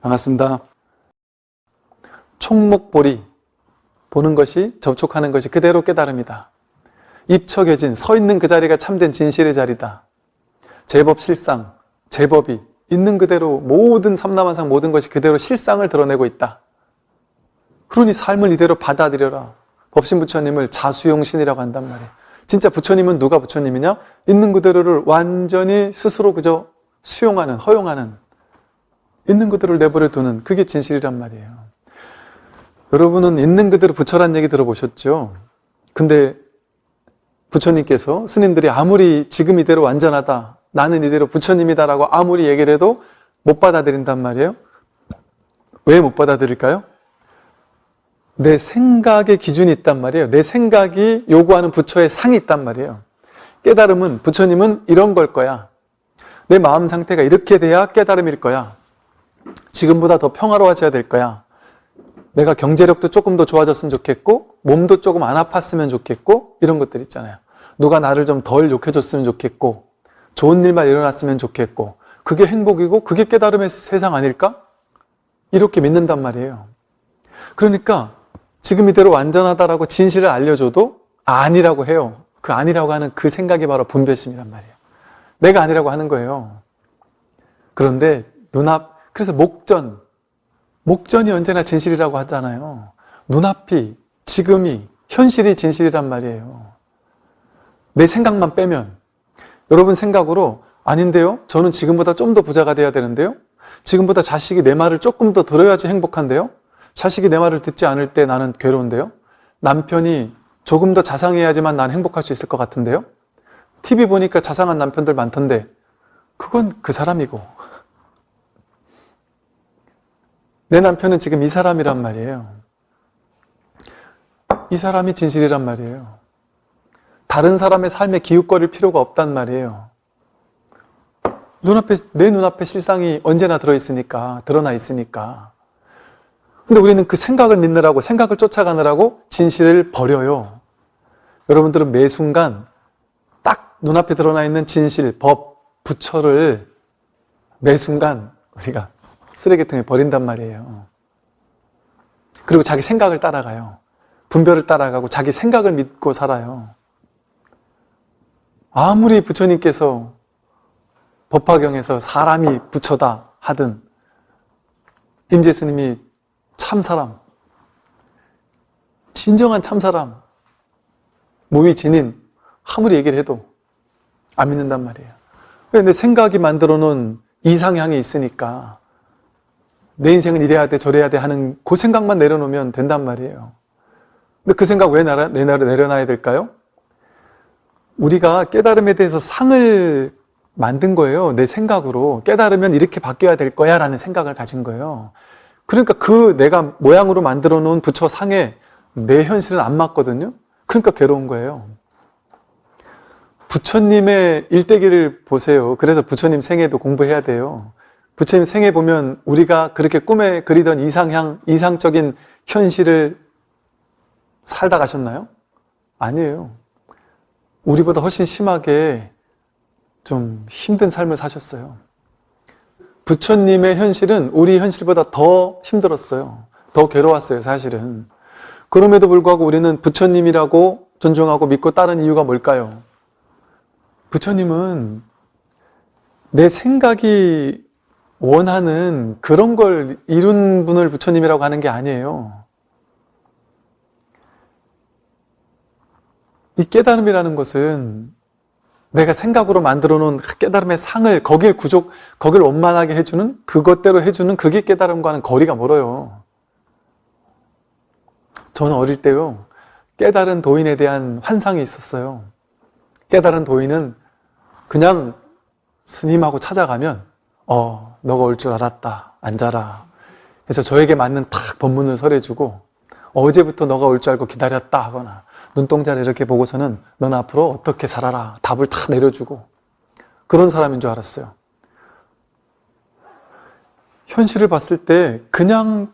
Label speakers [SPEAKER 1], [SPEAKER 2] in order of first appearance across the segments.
[SPEAKER 1] 반갑습니다. 총목보리 보는 것이 접촉하는 것이 그대로 깨달음이다. 입척여진 서 있는 그 자리가 참된 진실의 자리다. 제법 실상, 제법이 있는 그대로 모든 삼라만상 모든 것이 그대로 실상을 드러내고 있다. 그러니 삶을 이대로 받아들여라. 법신 부처님을 자수용신이라고 한단 말이에요. 진짜 부처님은 누가 부처님이냐? 있는 그대로를 완전히 스스로 그저 수용하는, 허용하는, 있는 그대로를 내버려 두는 그게 진실이란 말이에요. 여러분은 있는 그대로 부처란 얘기 들어보셨죠? 근데 부처님께서 스님들이 아무리 지금 이대로 완전하다, 나는 이대로 부처님이다라고 아무리 얘기를 해도 못 받아들인단 말이에요. 왜 못 받아들일까요? 내 생각의 기준이 있단 말이에요. 내 생각이 요구하는 부처의 상이 있단 말이에요. 깨달음은 부처님은 이런 걸 거야. 내 마음 상태가 이렇게 돼야 깨달음일 거야. 지금보다 더 평화로워져야 될 거야. 내가 경제력도 조금 더 좋아졌으면 좋겠고, 몸도 조금 안 아팠으면 좋겠고, 이런 것들 있잖아요. 누가 나를 좀 덜 욕해줬으면 좋겠고, 좋은 일만 일어났으면 좋겠고, 그게 행복이고, 그게 깨달음의 세상 아닐까? 이렇게 믿는단 말이에요. 그러니까, 지금 이대로 완전하다라고 진실을 알려줘도 아니라고 해요. 그 아니라고 하는 그 생각이 바로 분별심이란 말이에요. 내가 아니라고 하는 거예요. 그런데 눈앞, 그래서 목전, 목전이 언제나 진실이라고 하잖아요. 눈앞이, 지금이, 현실이 진실이란 말이에요. 내 생각만 빼면. 여러분 생각으로, 아닌데요? 저는 지금보다 좀 더 부자가 돼야 되는데요? 지금보다 자식이 내 말을 조금 더 들어야지 행복한데요? 자식이 내 말을 듣지 않을 때 나는 괴로운데요? 남편이 조금 더 자상해야지만 난 행복할 수 있을 것 같은데요? TV 보니까 자상한 남편들 많던데, 그건 그 사람이고. 내 남편은 지금 이 사람이란 말이에요. 이 사람이 진실이란 말이에요. 다른 사람의 삶에 기웃거릴 필요가 없단 말이에요. 눈앞에, 내 눈앞에 실상이 언제나 들어있으니까, 드러나 있으니까. 근데 우리는 그 생각을 믿느라고, 생각을 쫓아가느라고 진실을 버려요. 여러분들은 매 순간 딱 눈앞에 드러나 있는 진실, 법, 부처를 매 순간 우리가 쓰레기통에 버린단 말이에요. 그리고 자기 생각을 따라가요. 분별을 따라가고 자기 생각을 믿고 살아요. 아무리 부처님께서 법화경에서 사람이 부처다 하든 임재 스님이 참 사람, 진정한 참 사람, 무위 진인 아무리 얘기를 해도 안 믿는단 말이에요. 왜 내 생각이 만들어 놓은 이상향이 있으니까 내 인생은 이래야 돼 저래야 돼 하는 그 생각만 내려놓으면 된단 말이에요. 근데 그 생각 왜 내려, 내려놔야 될까요? 우리가 깨달음에 대해서 상을 만든 거예요. 내 생각으로. 깨달으면 이렇게 바뀌어야 될 거야 라는 생각을 가진 거예요. 그러니까 그 내가 모양으로 만들어 놓은 부처 상에 내 현실은 안 맞거든요. 그러니까 괴로운 거예요. 부처님의 일대기를 보세요. 그래서 부처님 생애도 공부해야 돼요. 부처님 생애 보면 우리가 그렇게 꿈에 그리던 이상향, 이상적인 현실을 살다 가셨나요? 아니에요. 우리보다 훨씬 심하게 좀 힘든 삶을 사셨어요. 부처님의 현실은 우리 현실보다 더 힘들었어요. 더 괴로웠어요, 사실은. 그럼에도 불구하고 우리는 부처님이라고 존중하고 믿고 따른 이유가 뭘까요? 부처님은 내 생각이 원하는 그런 걸 이룬 분을 부처님이라고 하는 게 아니에요. 이 깨달음이라는 것은 내가 생각으로 만들어 놓은 그 깨달음의 상을 거길 구족, 거길 원만하게 해주는 그것대로 해주는 그게 깨달음과는 거리가 멀어요. 저는 어릴 때요, 깨달은 도인에 대한 환상이 있었어요. 깨달은 도인은 그냥 스님하고 찾아가면, 어, 너가 올 줄 알았다. 앉아라. 그래서 저에게 맞는 탁 법문을 설해주고, 어제부터 너가 올 줄 알고 기다렸다 하거나, 눈동자를 이렇게 보고서는 넌 앞으로 어떻게 살아라. 답을 탁 내려주고, 그런 사람인 줄 알았어요. 현실을 봤을 때, 그냥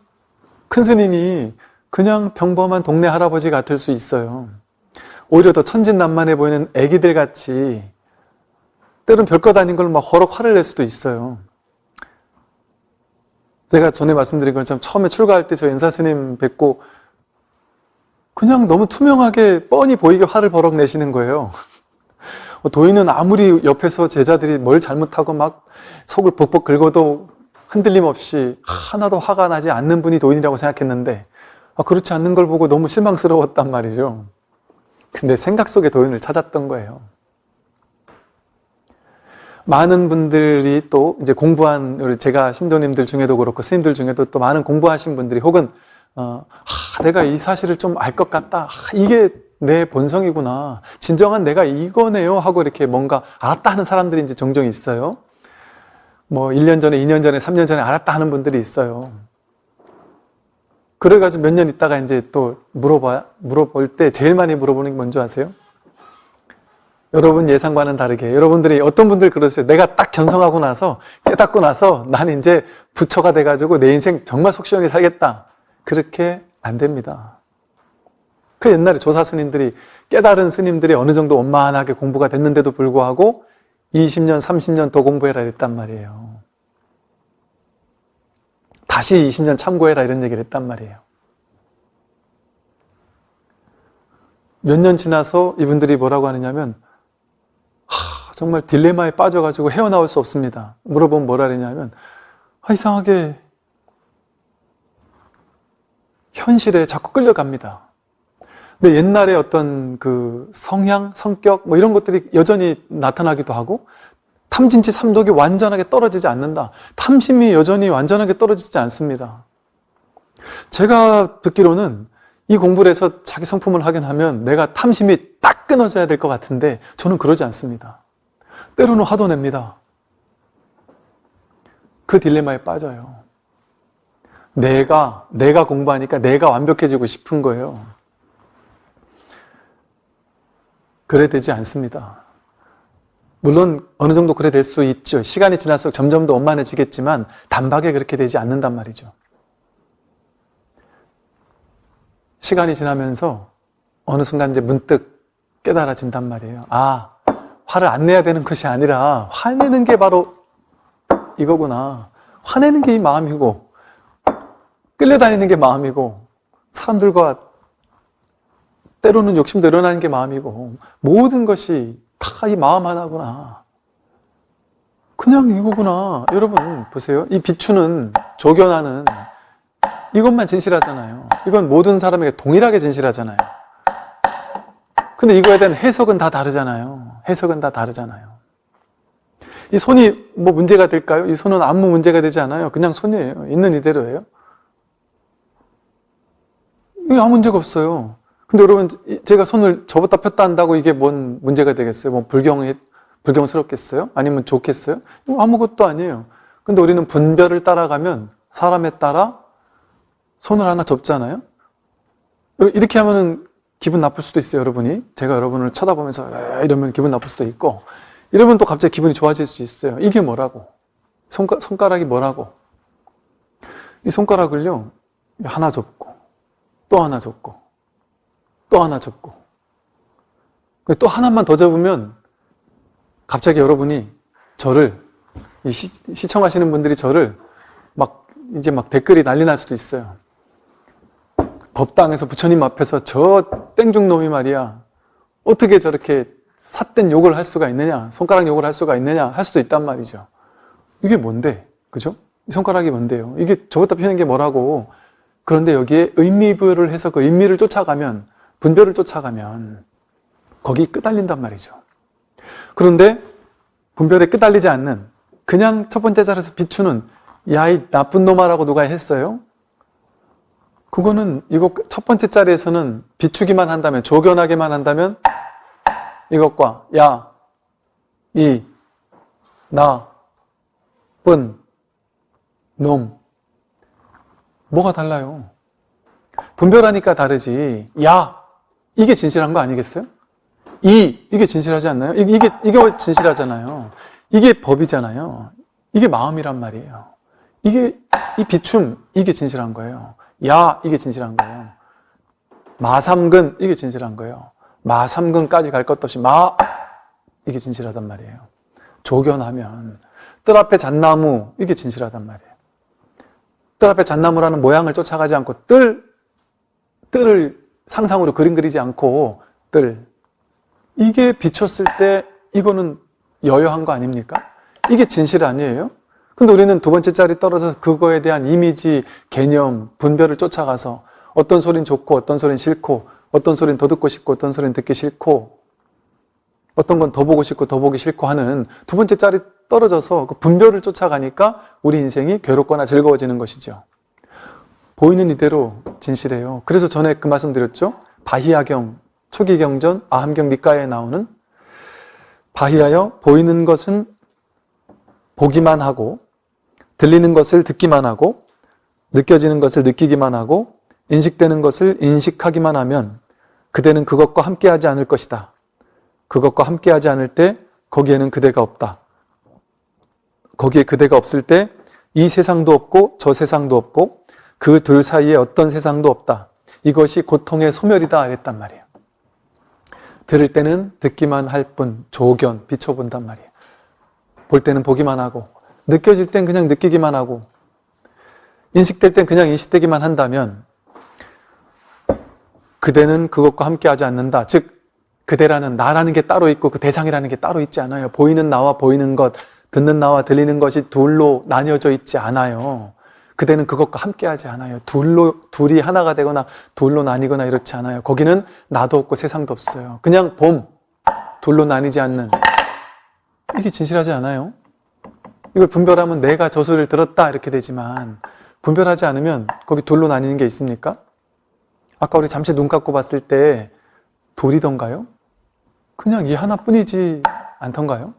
[SPEAKER 1] 큰 스님이 그냥 평범한 동네 할아버지 같을 수 있어요. 오히려 더 천진난만해 보이는 애기들 같이 때론 별것 아닌 걸막 허럭 화를 낼 수도 있어요. 제가 전에 말씀드린 것처럼 처음에 출가할 때 저 연사 스님 뵙고 그냥 너무 투명하게 뻔히 보이게 화를 버럭 내시는 거예요. 도인은 아무리 옆에서 제자들이 뭘 잘못하고 막 속을 벅벅 긁어도 흔들림 없이 하나도 화가 나지 않는 분이 도인이라고 생각했는데 아, 그렇지 않는 걸 보고 너무 실망스러웠단 말이죠. 근데 생각 속에 도인을 찾았던 거예요. 많은 분들이 또 이제 공부한 우리 제가 신도님들 중에도 그렇고 스님들 중에도 또 많은 공부하신 분들이 혹은 어, 아, 내가 이 사실을 좀 알 것 같다. 아, 이게 내 본성이구나. 진정한 내가 이거네요. 하고 이렇게 뭔가 알았다 하는 사람들이 이제 종종 있어요. 뭐 1년 전에, 2년 전에, 3년 전에 알았다 하는 분들이 있어요. 그래가지고 몇 년 있다가 이제 또 물어봐, 물어볼 때 제일 많이 물어보는 게 뭔지 아세요? 여러분 예상과는 다르게 여러분들이 어떤 분들 그러세요. 내가 딱 견성하고 나서 깨닫고 나서 난 이제 부처가 돼가지고 내 인생 정말 속 시원히 살겠다. 그렇게 안 됩니다. 그 옛날에 조사 스님들이 깨달은 스님들이 어느 정도 원만하게 공부가 됐는데도 불구하고 20년, 30년 더 공부해라 이랬단 말이에요. 다시 20년 참고해라 이런 얘기를 했단 말이에요. 몇 년 지나서 이분들이 뭐라고 하느냐면 하, 정말 딜레마에 빠져가지고 헤어나올 수 없습니다. 물어보면 뭐라 그러냐면 아, 이상하게 현실에 자꾸 끌려갑니다. 근데 옛날에 어떤 그 성향, 성격 뭐 이런 것들이 여전히 나타나기도 하고 탐진치 삼독이 완전하게 떨어지지 않는다. 탐심이 여전히 완전하게 떨어지지 않습니다. 제가 듣기로는 이 공부를 해서 자기 성품을 하긴 하면 내가 탐심이 딱 끊어져야 될 것 같은데 저는 그러지 않습니다. 때로는 화도 냅니다. 그 딜레마에 빠져요. 내가, 내가 공부하니까 내가 완벽해지고 싶은 거예요. 그래 되지 않습니다. 물론 어느 정도 그래 될 수 있죠. 시간이 지날수록 점점 더 원만해지겠지만 단박에 그렇게 되지 않는단 말이죠. 시간이 지나면서 어느 순간 이제 문득 깨달아진단 말이에요. 아, 화를 안 내야 되는 것이 아니라 화내는 게 바로 이거구나. 화내는 게 이 마음이고 끌려다니는 게 마음이고 사람들과 때로는 욕심도 일어나는 게 마음이고 모든 것이 다 이 마음 하나구나. 그냥 이거구나. 여러분 보세요. 이 비추는 조견하는 이것만 진실하잖아요. 이건 모든 사람에게 동일하게 진실하잖아요. 근데 이거에 대한 해석은 다 다르잖아요. 해석은 다 다르잖아요. 이 손이 뭐 문제가 될까요? 이 손은 아무 문제가 되지 않아요. 그냥 손이에요. 있는 이대로예요. 이게 아무 문제가 없어요. 근데 여러분, 제가 손을 접었다 폈다 한다고 이게 뭔 문제가 되겠어요? 뭐 불경이, 불경스럽겠어요? 아니면 좋겠어요? 아무것도 아니에요. 근데 우리는 분별을 따라가면 사람에 따라 손을 하나 접잖아요? 이렇게 하면은 기분 나쁠 수도 있어요, 여러분이. 제가 여러분을 쳐다보면서 이러면 기분 나쁠 수도 있고, 이러면 또 갑자기 기분이 좋아질 수 있어요. 이게 뭐라고? 손가, 손가락이 뭐라고? 이 손가락을요, 하나 접고, 또 하나 접고, 또 하나 접고, 또 하나만 더 접으면 갑자기 여러분이 저를, 시, 시청하시는 분들이 저를 막, 이제 막 댓글이 난리 날 수도 있어요. 법당에서 부처님 앞에서 저 땡중 놈이 말이야. 어떻게 저렇게 삿된 욕을 할 수가 있느냐? 손가락 욕을 할 수가 있느냐? 할 수도 있단 말이죠. 이게 뭔데? 그죠? 이 손가락이 뭔데요? 이게 저것다 피는 게 뭐라고? 그런데 여기에 의미부여를 해서 그 의미를 쫓아가면, 분별을 쫓아가면, 거기 끄달린단 말이죠. 그런데 분별에 끄달리지 않는, 그냥 첫 번째 자리에서 비추는, 야, 이 나쁜 놈아라고 누가 했어요? 그거는 이거 첫 번째 자리에서는 비추기만 한다면, 조견하게만 한다면 이것과 야, 이, 나, 쁜, 놈 뭐가 달라요? 분별하니까 다르지. 야, 이게 진실한 거 아니겠어요? 이, 이게 진실하지 않나요? 이게, 이게 진실하잖아요. 이게 법이잖아요. 이게 마음이란 말이에요. 이게, 이 비춤, 이게 진실한 거예요. 야, 이게 진실한 거예요. 마삼근, 이게 진실한 거예요. 마삼근까지 갈 것도 없이 마, 이게 진실하단 말이에요. 조견하면, 뜰 앞에 잣나무, 이게 진실하단 말이에요. 뜰 앞에 잣나무라는 모양을 쫓아가지 않고 뜰, 뜰을 상상으로 그림 그리지 않고 뜰. 이게 비췄을 때 이거는 여여한 거 아닙니까? 이게 진실 아니에요? 근데 우리는 두 번째 자리 떨어져서 그거에 대한 이미지, 개념, 분별을 쫓아가서 어떤 소린 좋고 어떤 소린 싫고 어떤 소린 더 듣고 싶고 어떤 소린 듣기 싫고 어떤 건 더 보고 싶고 더 보기 싫고 하는 두 번째 자리 떨어져서 그 분별을 쫓아가니까 우리 인생이 괴롭거나 즐거워지는 것이죠. 보이는 이대로 진실해요. 그래서 전에 그 말씀 드렸죠. 바히야경, 초기 경전, 아함경 니까에 나오는 바히하여 보이는 것은 보기만 하고 들리는 것을 듣기만 하고 느껴지는 것을 느끼기만 하고 인식되는 것을 인식하기만 하면 그대는 그것과 함께하지 않을 것이다. 그것과 함께하지 않을 때 거기에는 그대가 없다. 거기에 그대가 없을 때 이 세상도 없고 저 세상도 없고 그 둘 사이에 어떤 세상도 없다. 이것이 고통의 소멸이다 했단 말이에요. 들을 때는 듣기만 할 뿐 조견 비춰본단 말이에요. 볼 때는 보기만 하고 느껴질 땐 그냥 느끼기만 하고 인식될 땐 그냥 인식되기만 한다면 그대는 그것과 함께하지 않는다. 즉 그대라는 나라는 게 따로 있고 그 대상이라는 게 따로 있지 않아요. 보이는 나와 보이는 것, 듣는 나와 들리는 것이 둘로 나뉘어져 있지 않아요. 그대는 그것과 함께하지 않아요. 둘로 둘이 하나가 되거나 둘로 나뉘거나 이렇지 않아요. 거기는 나도 없고 세상도 없어요. 그냥 봄 둘로 나뉘지 않는 이게 진실하지 않아요? 이걸 분별하면 내가 저 소리를 들었다 이렇게 되지만 분별하지 않으면 거기 둘로 나뉘는 게 있습니까? 아까 우리 잠시 눈 감고 봤을 때 둘이던가요? 그냥 이 하나뿐이지 않던가요?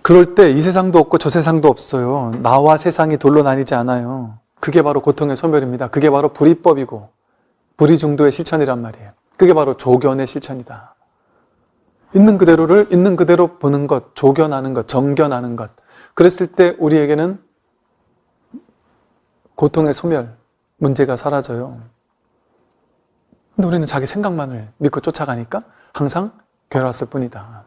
[SPEAKER 1] 그럴 때 이 세상도 없고 저 세상도 없어요. 나와 세상이 돌로 나뉘지 않아요. 그게 바로 고통의 소멸입니다. 그게 바로 불이법이고 불이 중도의 실천이란 말이에요. 그게 바로 조견의 실천이다. 있는 그대로를 있는 그대로 보는 것, 조견하는 것, 정견하는 것. 그랬을 때 우리에게는 고통의 소멸, 문제가 사라져요. 근데 우리는 자기 생각만을 믿고 쫓아가니까 항상 괴로웠을 뿐이다.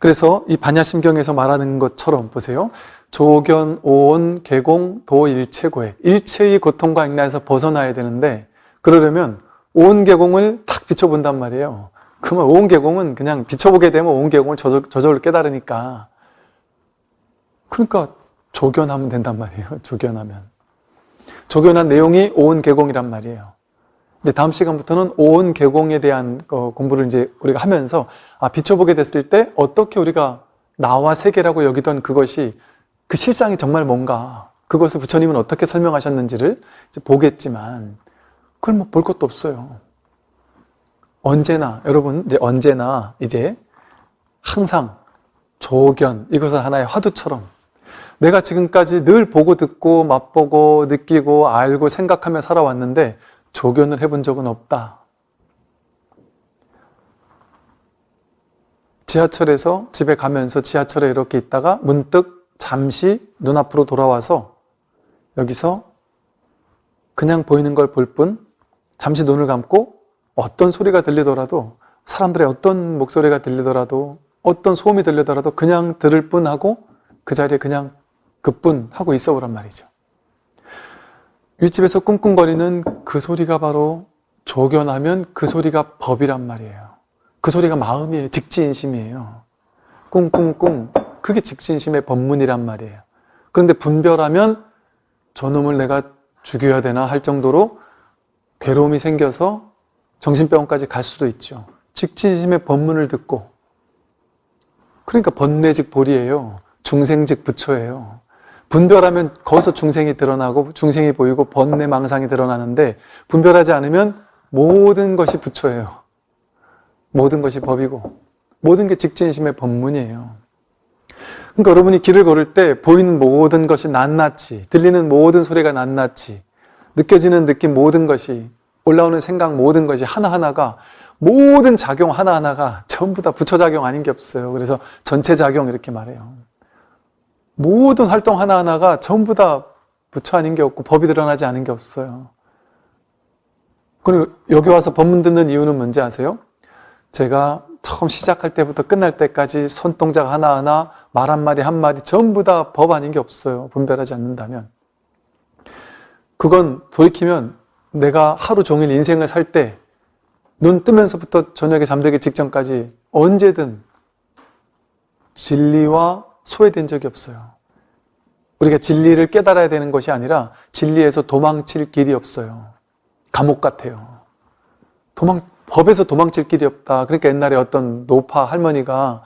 [SPEAKER 1] 그래서 이 반야심경에서 말하는 것처럼 보세요. 조견, 오온, 개공, 도, 일체고액. 일체의 고통과 액란에서 벗어나야 되는데 그러려면 오온 개공을 탁 비춰본단 말이에요. 그러면 오온 개공은 그냥 비춰보게 되면 오온 개공을 저절, 저절로 깨달으니까 그러니까 조견하면 된단 말이에요. 조견하면. 조견한 내용이 오온 개공이란 말이에요. 이제 다음 시간부터는 오온 개공에 대한 어, 공부를 이제 우리가 하면서 아, 비춰보게 됐을 때 어떻게 우리가 나와 세계라고 여기던 그것이 그 실상이 정말 뭔가 그것을 부처님은 어떻게 설명하셨는지를 이제 보겠지만 그걸 뭐 볼 것도 없어요. 언제나 여러분 이제 언제나 이제 항상 조견 이것을 하나의 화두처럼 내가 지금까지 늘 보고 듣고 맛보고 느끼고 알고 생각하며 살아왔는데 조견을 해본 적은 없다. 지하철에서 집에 가면서 지하철에 이렇게 있다가 문득 잠시 눈앞으로 돌아와서 여기서 그냥 보이는 걸 볼 뿐 잠시 눈을 감고 어떤 소리가 들리더라도 사람들의 어떤 목소리가 들리더라도 어떤 소음이 들리더라도 그냥 들을 뿐 하고 그 자리에 그냥 그뿐 하고 있어 보란 말이죠. 윗집에서 꿍꿍거리는 그 소리가 바로 조견하면 그 소리가 법이란 말이에요. 그 소리가 마음이에요. 직지인심이에요. 꿍꿍꿍. 그게 직지인심의 법문이란 말이에요. 그런데 분별하면 저놈을 내가 죽여야 되나 할 정도로 괴로움이 생겨서 정신병원까지 갈 수도 있죠. 직진심의 법문을 듣고. 그러니까 번뇌직 볼이에요. 중생직 부처예요. 분별하면 거기서 중생이 드러나고 중생이 보이고 번뇌 망상이 드러나는데 분별하지 않으면 모든 것이 부처예요. 모든 것이 법이고 모든 게 직진심의 법문이에요. 그러니까 여러분이 길을 걸을 때 보이는 모든 것이 낱낱이 들리는 모든 소리가 낱낱이 느껴지는 느낌 모든 것이 올라오는 생각 모든 것이 하나하나가 모든 작용 하나하나가 전부 다 부처작용 아닌 게 없어요. 그래서 전체 작용 이렇게 말해요. 모든 활동 하나하나가 전부 다 부처 아닌 게 없고 법이 드러나지 않은 게 없어요. 그리고 여기 와서 법문 듣는 이유는 뭔지 아세요? 제가 처음 시작할 때부터 끝날 때까지 손동작 하나하나 말 한마디 한마디 전부 다 법 아닌 게 없어요. 분별하지 않는다면. 그건 돌이키면 내가 하루 종일 인생을 살 때 눈 뜨면서부터 저녁에 잠들기 직전까지 언제든 진리와 소외된 적이 없어요. 우리가 진리를 깨달아야 되는 것이 아니라 진리에서 도망칠 길이 없어요. 감옥 같아요. 도망, 법에서 도망칠 길이 없다. 그러니까 옛날에 어떤 노파 할머니가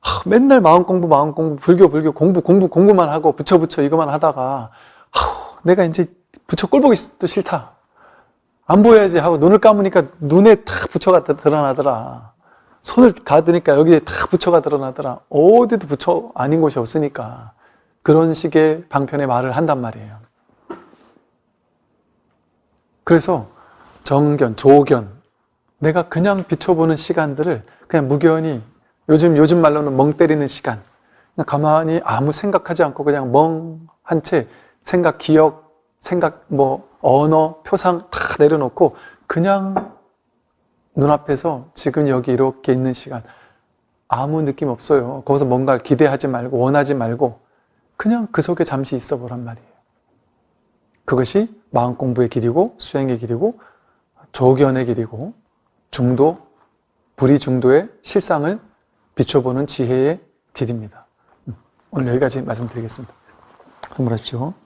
[SPEAKER 1] 하, 맨날 마음 공부, 마음 공부, 불교, 불교, 공부, 공부, 공부만 하고 부처, 부처 이거만 하다가 아우, 내가 이제 부처 꼴 보기 또 싫다. 안 보여야지 하고 눈을 감으니까 눈에 다 부처가 다 드러나더라. 손을 가드니까 여기에 다 부처가 드러나더라. 어디도 부처 아닌 곳이 없으니까. 그런 식의 방편의 말을 한단 말이에요. 그래서 정견, 조견, 내가 그냥 비춰보는 시간들을 그냥 무견히 요즘 요즘 말로는 멍 때리는 시간. 그냥 가만히 아무 생각하지 않고 그냥 멍한 채 생각, 기억, 생각, 뭐 언어, 표상 다 내려놓고 그냥 눈앞에서 지금 여기 이렇게 있는 시간 아무 느낌 없어요. 거기서 뭔가를 기대하지 말고 원하지 말고 그냥 그 속에 잠시 있어 보란 말이에요. 그것이 마음 공부의 길이고 수행의 길이고 조견의 길이고 중도, 불이 중도의 실상을 비춰보는 지혜의 길입니다. 오늘 여기까지 말씀드리겠습니다. 선물하십시오.